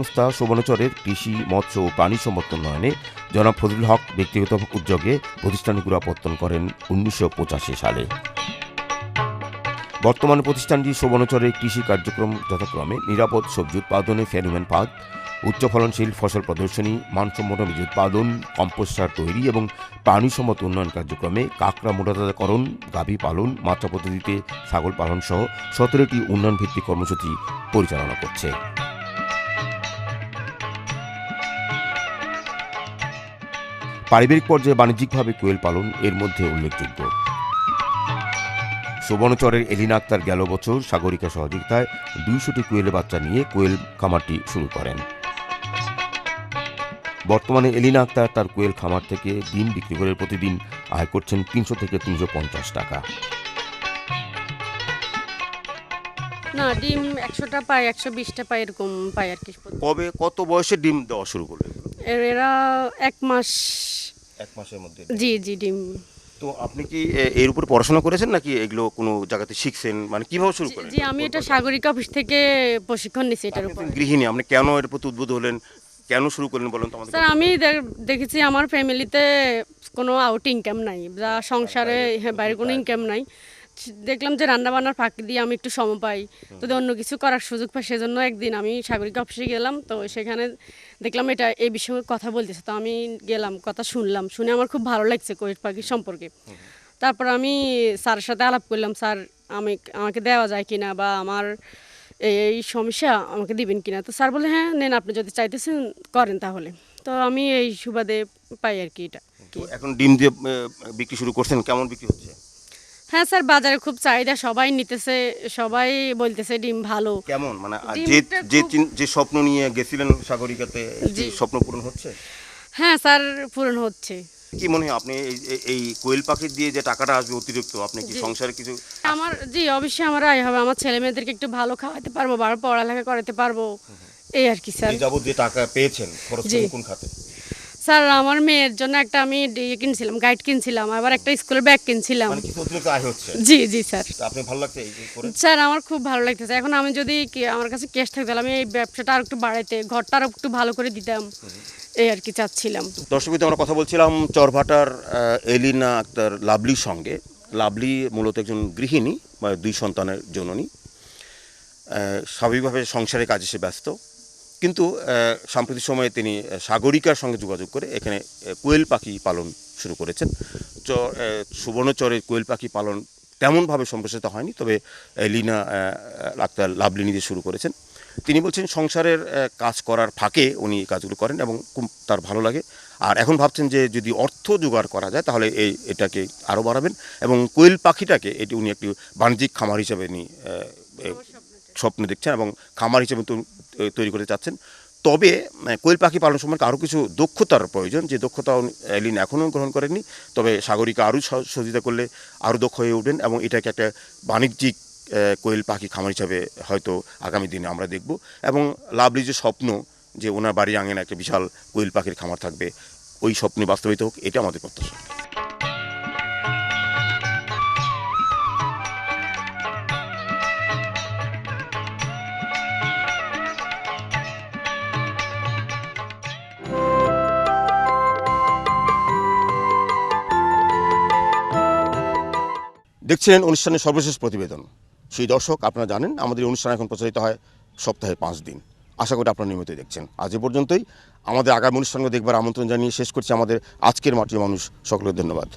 সংস্থা সুবর্ণচরের কৃষি, মৎস্য ও প্রাণী সম্পদ উন্নয়নে জনাব ফজলুল হক ব্যক্তিগত উদ্যোগে প্রতিষ্ঠানগুলো আপত্তন করেন উনিশশো পঁচাশি সালে। বর্তমানে প্রতিষ্ঠানটি সুবর্ণচরের কৃষি কার্যক্রম যথাক্রমে নিরাপদ সবজি উৎপাদনে ফেনোমেন পার্ক উচ্চ ফলনশীল ফসল প্রদর্শনী মানসম্পন্ন বীজ উৎপাদন, কম্পোস্ট সার তৈরি এবং প্রাণী সম্পদ উন্নয়ন কার্যক্রমে কাঁকড়া মোটাতাজাকরণ, গাভী পালন, মাত্রা পদ্ধতিতে ছাগল পালন সহ সতেরোটি উন্নয়ন ভিত্তিক কর্মসূচি পরিচালনা করছে। পারিবারিক পর্যায়ে বাণিজ্যিকভাবে কোয়েল পালন এর মধ্যে উল্লেখযোগ্য। সুবর্ণচরের এলিনা আক্তার গেল বছর সাগরিকা সহযোগিতায় দুইশোটি কোয়েলের বাচ্চা নিয়ে কোয়েল খামারটি শুরু করেন। বর্তমানে এলিনা আক্তার তার কোয়েল খামার থেকে ডিম বিক্রি করে প্রতিদিন আয় করছেন তিনশো থেকে তিনশো পঞ্চাশ টাকা। না ডিম একশোটা পায় একশো বিশটা পায় এরকম পাই আর কি। কবে কত বয়সে ডিম দেওয়া শুরু করবে এরা এক মাস এক মাসের মধ্যে। জি জি ডিম। তো আপনি কি এর উপর পড়াশোনা করেছেন নাকি এগুলো কোনো জায়গাতে শিখছেন? মানে কীভাবে শুরু করেন? জি আমি এটা সাগরিক অফিস থেকে প্রশিক্ষণ নিয়েছি এটার উপর। গৃহিণী আপনি কেন এর প্রতি উদ্বুদ্ধ হলেন? কেন শুরু করলেন বলুন তো আমাদের স্যার আমি দেখেছি আমার ফ্যামিলিতে কোনো আউট ইনকাম নাই। যা সংসারে হ্যাঁ বাইরে কোনো ইনকাম নাই। দেখলাম যে রান্না বান্নার ফাঁকি দিয়ে আমি একটু সময় পাই। তো অন্য কিছু করার সুযোগ পাই সেজন্য একদিন আমি সাগরিক অফিসে গেলাম। তো সেখানে দেখলাম এটা এই বিষয়ে কথা বলতেছে। তো আমি গেলাম কথা শুনলাম। শুনে আমার খুব ভালো লাগছে কোয়েট পাখি সম্পর্কে। তারপর আমি স্যারের সাথে আলাপ করলাম স্যার আমি আমাকে দেওয়া যায় কিনা বা আমার এই এই সমস্যা আমাকে দিবেন কিনা? তো স্যার বলে হ্যাঁ নেন আপনি যদি চাইতেছেন করেন তাহলে। তো আমি এই সুবাদে পাই আর কি এটা। এখন ডিম দিয়ে বিক্রি শুরু করছেন কেমন বিক্রি হচ্ছে? হ্যাঁ স্যার বাজারে খুব চাহিদা সবাই নিতেছে সবাই বলতেছে ডিম ভালো। কেমন? মানে যে যে যে স্বপ্ন নিয়ে গেছিলেন সাগরিকাতে। স্বপ্ন পূরণ হচ্ছে? হ্যাঁ স্যার পূরণ হচ্ছে। কি মনে হয় আপনি এই- কোয়েল পাখি দিয়ে যে টাকাটা আসবে অতিরিক্ত আপনি কি সংসারে কিছু আমার জি অবশ্যই আমার আয় হবে। আমার ছেলে মেয়েদেরকে একটু ভালো খাওয়াতে পারব বা পড়ালেখা করাতে পারব। এই আর কি স্যার। এই যাবত যে টাকা পেয়েছেন খরচ কোন খাতে? স্যার আমার মেয়ের জন্য একটা আমি ইয়ে কিনছিলাম গাইড কিনছিলাম আবার একটা স্কুলের ব্যাগ কিনছিলাম। মানে কিছু অতিরিক্ত আয় হচ্ছে? জি জি স্যার। তা আপনি ভালো লাগছে এই করে? স্যার আমার খুব ভালো লাগতেছে। এখন আমি যদি কি- আমার কাছে ক্যাশ থাকতো তাহলে আমি এই ব্যবসাটা আর একটু বাড়াইতে ঘরটা আর একটু ভালো করে দিতাম। এই আর কি চাচ্ছিলাম। দর্শকদের আমরা কথা বলছিলাম চরভাটার আহ, এলিনা আক্তার লাভলির সঙ্গে। লাভলি মূলত একজন গৃহিণী বা দুই সন্তানের জননী। আহ, স্বাভাবিকভাবে সংসারের কাজে সে ব্যস্ত। কিন্তু সাম্প্রতিক সময়ে তিনি সাগরিকার সঙ্গে যোগাযোগ করে এখানে কোয়েল পাখি পালন শুরু করেছেন। চ আহ, সুবর্ণচরের কোয়েল পাখি পালন তেমনভাবে সম্প্রসারিত হয়নি তবে আহ, আক্তার লাভলি নিজে শুরু করেছেন। তিনি বলছেন সংসারের কাজ করার ফাঁকে উনি এই কাজগুলো করেন এবং খুব তার ভালো লাগে। আর এখন ভাবছেন যে যদি অর্থ জোগাড় করা যায় তাহলে এই এটাকে আরও বাড়াবেন এবং কোয়েল পাখিটাকে এটি উনি একটি বাণিজ্যিক খামার হিসেবে উনি স্বপ্ন দেখছেন এবং খামার হিসেবে তো- তৈরি করতে চাচ্ছেন। তবে কোয়েল পাখি পালন সম্পর্কে আরও কিছু দক্ষতার প্রয়োজন, যে দক্ষতা এলিন এখনও গ্রহণ করেননি, তবে সাগরিকা আরও সহ- সহযোগিতা করলে আরও দক্ষ হয়ে উঠবেন এবং এটাকে একটা বাণিজ্যিক কোয়েল পাখি খামার হিসাবে হয়তো আগামী দিনে আমরা দেখব। এবং লাভলি যে স্বপ্ন, যে ওনার বাড়ি আঙেন একটা বিশাল কোয়েল পাখির খামার থাকবে, ওই স্বপ্নে বাস্তবিত হোক, এটা আমাদের প্রত্যাশা। দেখছিলেন অনুষ্ঠানের সর্বশেষ প্রতিবেদন। সেই দর্শক, আপনারা জানেন, আমাদের অনুষ্ঠান এখন প্রচারিত হয় সপ্তাহে পাঁচ দিন। আশা করি আপনারা নিয়মিতই দেখছেন। আজ এ পর্যন্তই। আমাদের আগামী অনুষ্ঠানগুলো দেখবার আমন্ত্রণ জানিয়ে শেষ করছি আমাদের আজকের মাটির মানুষ। সকলের ধন্যবাদ।